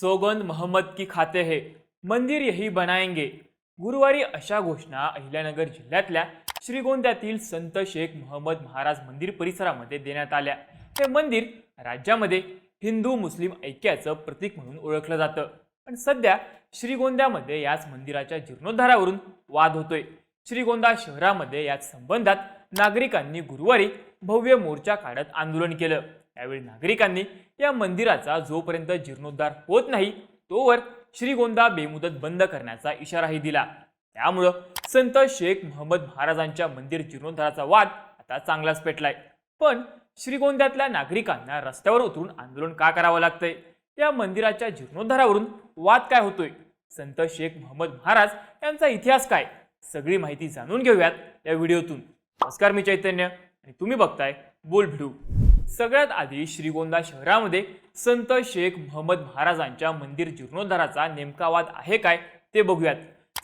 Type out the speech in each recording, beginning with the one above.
सोगंद महम्मद की खाते है। मंदिर यही बनाएंगे। गुरुवारी अशा घोषणा अहिल्यानगर जिल्ह्यातल्या श्रीगोंद्यातील संत शेख महम्मद महाराज मंदिर परिसरामध्ये देण्यात आल्या. हे मंदिर राज्यामध्ये हिंदू मुस्लिम ऐक्याचं प्रतीक म्हणून ओळखलं जातं. पण सध्या श्रीगोंद्यामध्ये याच मंदिराच्या जीर्णोद्धारावरून वाद होतोय. श्रीगोंदा शहरामध्ये याच संबंधात नागरिकांनी गुरुवारी भव्य मोर्चा काढत आंदोलन केलं. यावेळी नागरिकांनी या मंदिराचा जोपर्यंत जीर्णोद्धार होत नाही तोवर श्रीगोंदा बेमुदत बंद करण्याचा इशाराही दिला. त्यामुळं संत शेख महम्मद महाराजांच्या मंदिर जीर्णोद्धाराचा वाद आता चांगलाच पेटलाय. पण श्रीगोंद्यातल्या नागरिकांना रस्त्यावर उतरून आंदोलन का करावं लागतंय? या मंदिराच्या जीर्णोद्धारावरून वाद काय होतोय? संत शेख महम्मद महाराज यांचा इतिहास काय? सगळी माहिती जाणून घेऊयात या व्हिडिओतून. नमस्कार मी चैतन्य आणि तुम्ही बघताय बोल. भिडू सगळ्यात आधी श्रीगोंदा शहरामध्ये संत शेख महम्मद महाराजांच्या मंदिर जीर्णोद्धाराचा नेमका वाद आहे काय ते बघूयात.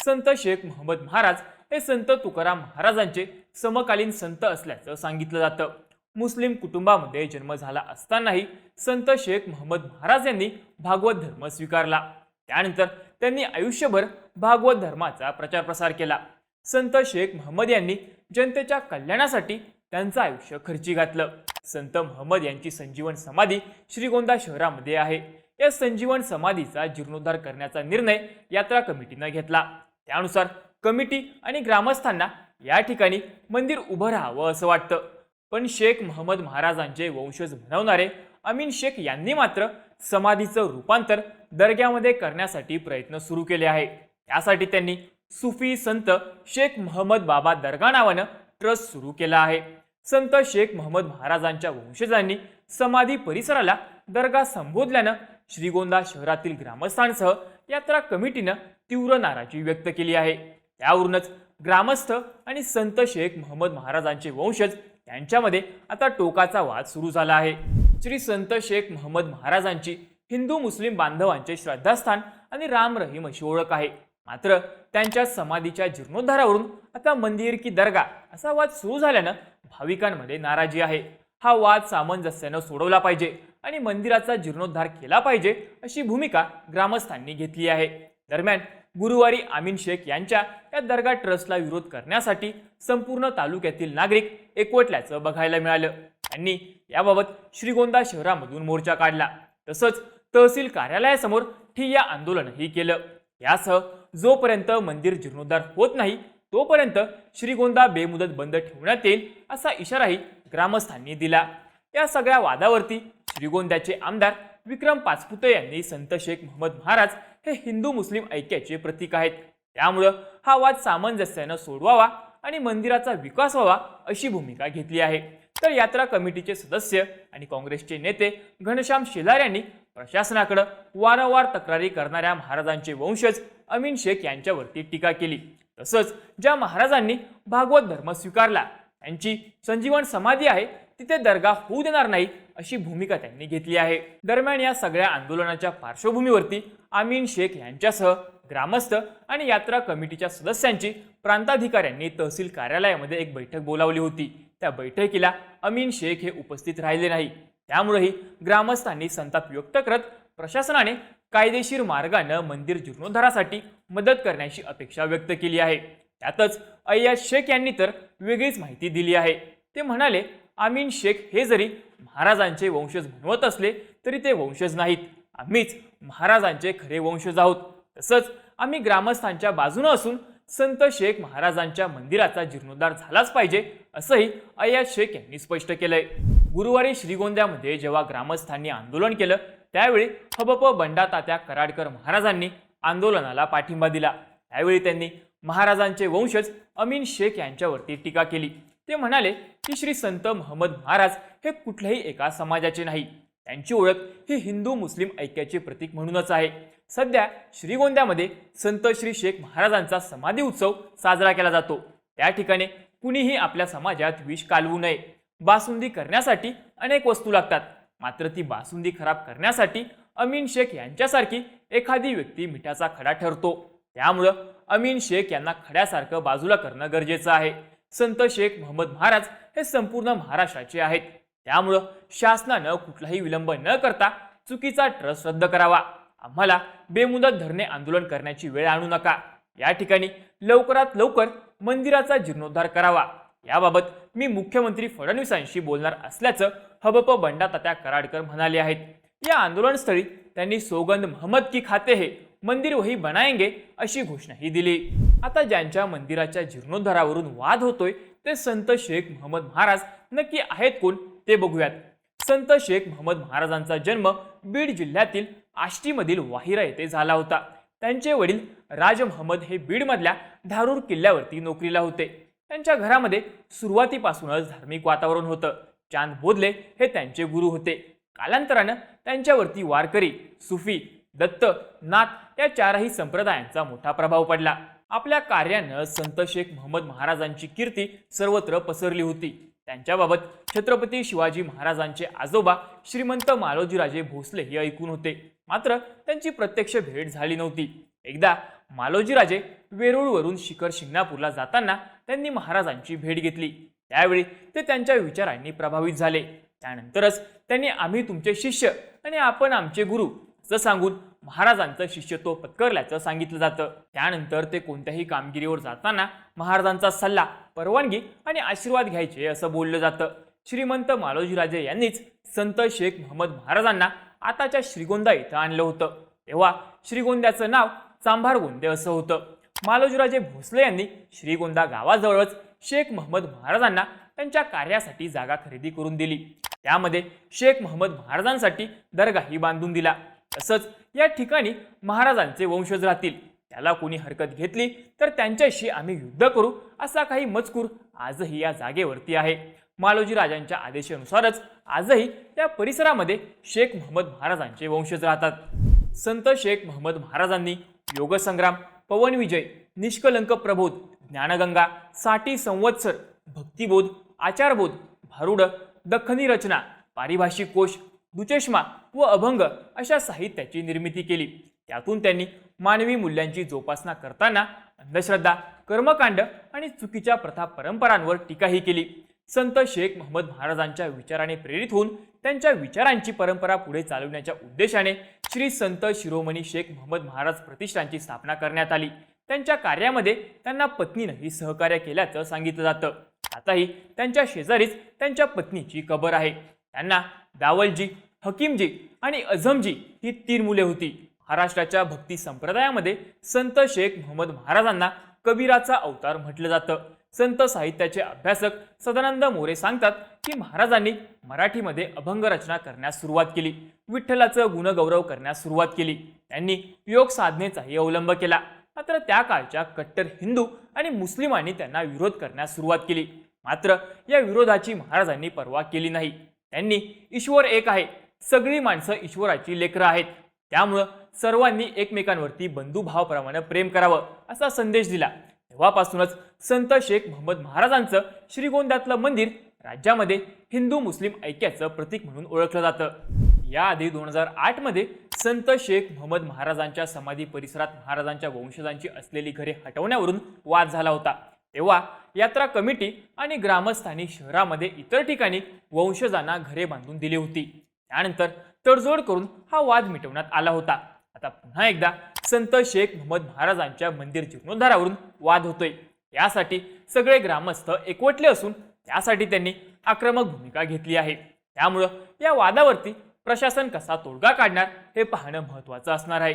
संत शेख महम्मद महाराज हे संत तुकाराम महाराजांचे समकालीन संत असल्याचं सांगितलं जातं. मुस्लिम कुटुंबामध्ये जन्म झाला असतानाही संत शेख महम्मद महाराज यांनी भागवत धर्म स्वीकारला. त्यानंतर त्यांनी आयुष्यभर भागवत धर्माचा प्रचार प्रसार केला. संत शेख महम्मद यांनी जनतेच्या कल्याणासाठी त्यांचं आयुष्य खर्ची घातलं. संत महमद यांची संजीवन समाधी श्रीगोंदा शहरामध्ये आहे. या संजीवन समाधीचा जीर्णोद्धार करण्याचा निर्णय यात्रा कमिटीनं घेतला. त्यानुसार कमिटी आणि ग्रामस्थांना या ठिकाणी मंदिर उभं राहावं असं वाटतं. पण शेख महमद महाराजांचे वंशज म्हणवणारे अमीन शेख यांनी मात्र समाधीचं रूपांतर दर्ग्यामध्ये करण्यासाठी प्रयत्न सुरू केले आहे. त्यासाठी त्यांनी सुफी संत शेख महमद बाबा दर्गा नावानं ट्रस्ट सुरू केला आहे. संत शेख महम्मद महाराजांच्या वंशजांनी समाधी परिसराला दर्गा संबोधल्यानं श्रीगोंदा शहरातील ग्रामस्थांसह यात्रा कमिटीनं तीव्र नाराजी व्यक्त केली आहे. त्यावरूनच ग्रामस्थ आणि संत शेख महम्मद महाराजांचे वंशज यांच्यामध्ये आता टोकाचा वाद सुरू झाला आहे. श्री संत शेख महम्मद महाराजांची हिंदू मुस्लिम बांधवांचे श्रद्धास्थान आणि राम रहीम अशी ओळख आहे. मात्र त्यांच्या समाधीच्या जीर्णोद्धारावरून आता मंदिर की दर्गा असा वाद सुरू झाल्यानं भाविकांमध्ये नाराजी आहे. हा वाद सामंजस्यानं सोडवला पाहिजे आणि मंदिराचा जीर्णोद्धार केला पाहिजे अशी भूमिका ग्रामस्थांनी घेतली आहे. दरम्यान गुरुवारी आमीन शेख यांच्या या दर्गा ट्रस्टला विरोध करण्यासाठी संपूर्ण तालुक्यातील नागरिक एकवटल्याचं बघायला मिळालं. त्यांनी याबाबत श्रीगोंदा शहरामधून मोर्चा काढला. तसंच तहसील कार्यालयासमोर ठिय्या आंदोलनही केलं. यासह जोपर्यंत मंदिर जीर्णोद्धार होत नाही तोपर्यंत श्रीगोंदा बेमुदत बंद ठेवण्यात येईल असा इशाराही ग्रामस्थांनी दिला. या सगळ्या वादावरती श्रीगोंद्याचे आमदार विक्रम पाचपुते यांनी संत शेख मोहम्मद महाराज हे हिंदू मुस्लिम ऐक्याचे प्रतीक आहेत. त्यामुळं हा वाद सामंजस्यानं सोडवावा आणि मंदिराचा विकास व्हावा अशी भूमिका घेतली आहे. तर यात्रा कमिटीचे सदस्य आणि काँग्रेसचे नेते घनश्याम शेलार यांनी प्रशासनाकडं वारंवार तक्रारी करणाऱ्या महाराजांचे वंशज अमीन शेख यांच्यावरती टीका केली. तसंच ज्या महाराजांनी भागवत धर्म स्वीकारला त्यांची संजीवन समाधी आहे तिथे दर्गा होऊ देणार नाही अशी भूमिका त्यांनी घेतली आहे. दरम्यान या सगळ्या आंदोलनाच्या पार्श्वभूमीवरती आमीन शेख यांच्यासह ग्रामस्थ आणि यात्रा कमिटीच्या सदस्यांची प्रांताधिकाऱ्यांनी तहसील कार्यालयामध्ये एक बैठक बोलावली होती. त्या बैठकीला अमीन शेख हे उपस्थित राहिले नाही. त्यामुळेही ग्रामस्थांनी संताप व्यक्त करत प्रशासनाने कायदेशीर मार्गानं मंदिर जीर्णोद्धारासाठी मदत करण्याची अपेक्षा व्यक्त केली आहे. त्यातच अय्याज शेख यांनी तर वेगळीच माहिती दिली आहे. ते म्हणाले आमीन शेख हे जरी महाराजांचे वंशज म्हणवत असले तरी ते वंशज नाहीत. आम्हीच महाराजांचे खरे वंशज आहोत. तसंच आम्ही ग्रामस्थांच्या बाजूनं असून संत शेख महाराजांच्या मंदिराचा जीर्णोद्धार झालाच पाहिजे असंही अय्याज शेख यांनी स्पष्ट केलंय. गुरुवारी श्रीगोंद्यामध्ये जेव्हा ग्रामस्थांनी आंदोलन केलं त्यावेळी हबप बंडा तात्या कराडकर महाराजांनी आंदोलनाला पाठिंबा दिला. त्यावेळी त्यांनी महाराजांचे वंशज अमीन शेख यांच्यावरती टीका केली. ते म्हणाले की श्री संत महम्मद महाराज हे कुठल्याही एका समाजाचे नाही. त्यांची ओळख ही हिंदू मुस्लिम ऐक्याचे प्रतीक म्हणूनच आहे. सध्या श्रीगोंद्यामध्ये संत श्री शेख महाराजांचा समाधी उत्सव साजरा केला जातो. त्या ठिकाणी कुणीही आपल्या समाजात विष कालवू नये. बासुंदी करण्यासाठी अनेक वस्तू लागतात. मात्र ती बासुंदी खराब करण्यासाठी अमीन शेख यांच्यासारखी एखादी व्यक्ती मिठाचा खडा ठरतो. त्यामुळं अमीन शेख यांना खड्यासारखं बाजूला करणं गरजेचं आहे. संत शेख मोहम्मद महाराज हे संपूर्ण महाराष्ट्राचे आहेत. त्यामुळं शासनानं कुठलाही विलंब न करता चुकीचा ट्रस्ट रद्द करावा. आम्हाला बेमुदत धरणे आंदोलन करण्याची वेळ आणू नका. या ठिकाणी लवकरात लवकर मंदिराचा जीर्णोद्धार करावा. याबाबत मी मुख्यमंत्री फडणवीसांशी बोलणार असल्याचं हबप बंडातात्या कराडकर म्हणाले आहेत. या आंदोलनस्थळी त्यांनी सोगंद महमद की खाते हे मंदिर वही बनाएंगे अशी घोषणाही दिली. आता ज्यांच्या मंदिराच्या जीर्णोद्धारावरून वाद होतोय ते संत शेख महमद महाराज नक्की आहेत कोण ते बघूयात. संत शेख महमद महाराजांचा जन्म बीड जिल्ह्यातील आष्टीमधील वाहिरा येथे झाला होता. त्यांचे वडील राज महम्मद हे बीडमधल्या धारूर किल्ल्यावरती नोकरीला होते. त्यांच्या घरामध्ये सुरुवातीपासूनच धार्मिक वातावरण होतं. चांद बोधले हे त्यांचे गुरु होते. कालांतरानं त्यांच्यावरती वारकरी सुफी दत्त नाथ या चारही संप्रदायांचा मोठा प्रभाव पडला. आपल्या कार्यानं संत शेख महम्मद महाराजांची कीर्ती सर्वत्र पसरली होती. त्यांच्याबाबत छत्रपती शिवाजी महाराजांचे आजोबा श्रीमंत मालोजीराजे भोसले हे ऐकून होते. मात्र त्यांची प्रत्यक्ष भेट झाली नव्हती. एकदा मालोजीराजे वेरूळवरून शिखर शिंगणापूरला जाताना त्यांनी महाराजांची भेट घेतली. त्यावेळी ते त्यांच्या विचारांनी प्रभावित झाले. त्यानंतरच त्यांनी आम्ही तुमचे शिष्य आणि आपण आमचे गुरु असं सांगून महाराजांचं शिष्यत्व पत्करल्याचं सांगितलं जातं. त्यानंतर ते कोणत्याही कामगिरीवर जाताना महाराजांचा सल्ला परवानगी आणि आशीर्वाद घ्यायचे असं बोललं जातं. श्रीमंत मालोजीराजे यांनीच संत शेख महम्मद महाराजांना आताच्या श्रीगोंदा इथं आणलं होतं. तेव्हा श्रीगोंद्याचं नाव चांभार गोंदे असं होतं. मालोजीराजे भोसले यांनी श्रीगोंदा गावाजवळच शेख महम्मद महाराजांना त्यांच्या कार्यासाठी जागा खरेदी करून दिली. त्यामध्ये शेख महम्मद महाराजांसाठी दर्गाही बांधून दिला. तसंच या ठिकाणी महाराजांचे वंशज राहतील. त्याला कोणी हरकत घेतली तर त्यांच्याशी आम्ही युद्ध करू असा काही मजकूर आजही या जागेवरती आहे. मालोजी राजांच्या आदेशानुसारच आजही त्या परिसरामध्ये शेख महम्मद महाराजांचे वंशज राहतात. संत शेख महम्मद महाराजांनी योगसंग्राम पवन विजय निष्कलंक प्रबोध ज्ञानगंगा साठी संवत्सर भक्तिबोध आचारबोध भारुड दख्खनी रचना पारिभाषिक कोश दुचेष्मा व अभंग अशा साहित्याची निर्मिती केली. त्यातून त्यांनी मानवी मूल्यांची जोपासना करताना अंधश्रद्धा कर्मकांड आणि चुकीच्या प्रथा परंपरांवर टीकाही केली. संत शेख महम्मद महाराजांच्या विचाराने प्रेरित होऊन त्यांच्या विचारांची परंपरा पुढे चालवण्याच्या उद्देशाने श्री संत शिरोमणी शेख महम्मद महाराज प्रतिष्ठानची स्थापना करण्यात आली. त्यांच्या कार्यामध्ये त्यांना पत्नीनंही सहकार्य केल्याचं सांगितलं जातं. आताही त्यांच्या शेजारीच त्यांच्या पत्नीची कबर आहे. त्यांना दावलजी हकीमजी आणि अझमजी ही तीन मुले होती. महाराष्ट्राच्या भक्ती संप्रदायामध्ये संत शेख मोहम्मद महाराजांना कबीराचा अवतार म्हटलं जातं. संत साहित्याचे अभ्यासक सदानंद मोरे सांगतात की महाराजांनी मराठीमध्ये अभंग रचना करण्यास सुरुवात केली. विठ्ठलाचं गुणगौरव करण्यास सुरुवात केली. त्यांनी योग साधनेचाही अवलंब केला. मात्र त्या काळच्या कट्टर हिंदू आणि मुस्लिमांनी त्यांना विरोध करण्यास सुरुवात केली. मात्र या विरोधाची महाराजांनी पर्वा केली नाही. त्यांनी ईश्वर एक आहे. सगळी माणसं ईश्वराची लेकरं आहेत. त्यामुळं सर्वांनी एकमेकांवरती बंधुभावाप्रमाणे प्रेम करावं असा संदेश दिला. तेव्हापासूनच संत शेख मोहम्मद महाराजांचं श्रीगोंद्यातलं मंदिर राज्यामध्ये हिंदू मुस्लिम ऐक्याचं प्रतीक म्हणून ओळखलं जातं. याआधी दोन हजार आठमध्ये संत शेख मोहम्मद महाराजांच्या समाधी परिसरात महाराजांच्या वंशजांची असलेली घरे हटवण्यावरून वाद झाला होता. तेव्हा यात्रा कमिटी आणि ग्रामस्थांनी शहरामध्ये इतर ठिकाणी वंशजांना घरे बांधून दिली होती. त्यानंतर तडजोड करून हा वाद मिटवण्यात आला होता. आता पुन्हा एकदा संत शेख मोहम्मद महाराजांच्या मंदिर जीर्णोद्धारावरून वाद होतोय. यासाठी सगळे ग्रामस्थ एकवटले असून त्यासाठी त्यांनी आक्रमक भूमिका घेतली आहे. त्यामुळं या वादावरती प्रशासन कसा तोडगा काढणार हे पाहणं महत्त्वाचं असणार आहे.